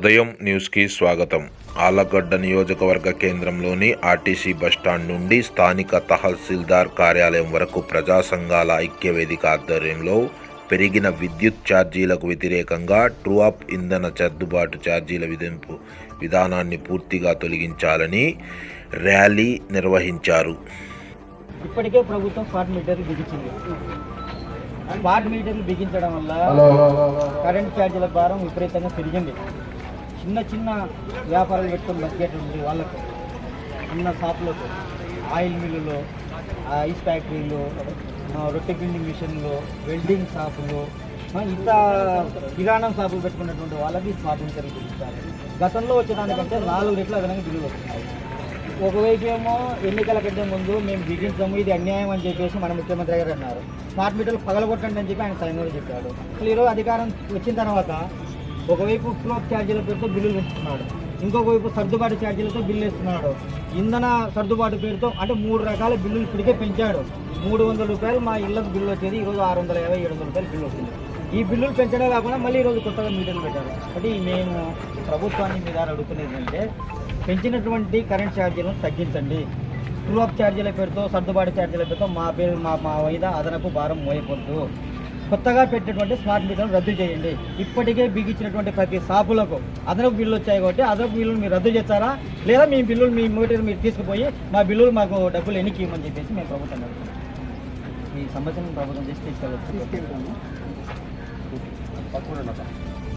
ఉదయం న్యూస్కి స్వాగతం. ఆలగడ్డ నియోజకవర్గ కేంద్రంలోని ఆర్టీసీ బస్టాండ్ నుండి స్థానిక తహసీల్దార్ కార్యాలయం వరకు ప్రజా సంఘాల ఐక్యవేదిక ఆధ్వర్యంలో పెరిగిన విద్యుత్ ఛార్జీలకు వ్యతిరేకంగా ట్రూఅప్ ఇంధన సర్దుబాటు ఛార్జీల విధింపు విధానాన్ని పూర్తిగా తొలగించాలని ర్యాలీ నిర్వహించారు. ఇప్పటికే ప్రభుత్వం స్మార్ట్ మీటర్లు బిగించింది. స్మార్ట్ మీటర్లు బిగించడం వల్ల కరెంట్ ఛార్జీల భారం విపరీతంగా పెరిగింది. చిన్న చిన్న వ్యాపారాలు పెట్టుకొని బతికేటువంటి వాళ్ళకు. చిన్న షాపులకు ఆయిల్ మిల్లులు ఐస్ ఫ్యాక్టరీలు రొట్టె బిల్డింగ్ మిషన్లు వెల్డింగ్ షాపులు ఇంత కిరాణం షాపులు పెట్టుకున్నటువంటి వాళ్ళకి స్వాతంత్రం మీటర్లు గతంలో వచ్చేదానికంటే నాలుగు రెట్ల అదనంగా బిల్లులు వస్తున్నాయి. ఒకవైపు ఏమో ఎన్నికల కంటే ముందు మేము బిగించాము ఇది అన్యాయం అని చెప్పేసి మన ముఖ్యమంత్రి గారు అన్నారు. స్మార్ట్ మీటర్లు పగలగొట్టండి అని చెప్పి ఆయన సైన్యంలో చెప్పాడు అసలు ఈరోజు అధికారం వచ్చిన తర్వాత ఒకవైపు ఫ్లోట్ ఛార్జీల పేరుతో బిల్లులు ఇస్తున్నాడు ఇంకొక వైపు సర్దుబాటు ఛార్జీలతో బిల్లు ఇస్తున్నాడు ఇంధన సర్దుబాటు పేరుతో అంటే మూడు రకాల బిల్లులు ఇప్పటికే పెంచాడు. మూడు వందల రూపాయలు మా ఇళ్ళకు బిల్లు వచ్చేది ఈరోజు ఆరు వందల యాభై ఏడు వందల రూపాయలు బిల్లు వస్తుంది. ఈ బిల్లులు పెంచడం కాకుండా మళ్ళీ ఈరోజు కొత్తగా మీటర్లు పెట్టారు. కాబట్టి మేము ప్రభుత్వాన్ని మీద అడుగుతున్నది ఏంటంటే పెంచినటువంటి కరెంట్ ఛార్జీలను తగ్గించండి. ట్రూ ఛార్జీల పేరుతో సర్దుబాటు ఛార్జీల పేరుతో మా పేరు మా మా వాయిదా అదనపు భారం మోయకూడదు. కొత్తగా పెట్టినటువంటి స్మార్ట్ మీటర్ను రద్దు చేయండి. ఇప్పటికే బిగించినటువంటి ప్రతి షాపులకు అదనపు బిల్లులు వచ్చాయి కాబట్టి అదనపు బిల్లులు మీరు రద్దు చేస్తారా? లేదా మీ బిల్లులు మీ మీటర్ మీరు తీసుకుపోయి మా బిల్లులు మాకు డబ్బులు ఎన్నికి ఇవ్వమని చెప్పేసి మేము ప్రభుత్వం ఈ సమస్యను ప్రభుత్వం చేసి తీసుకెళ్ళచ్చు.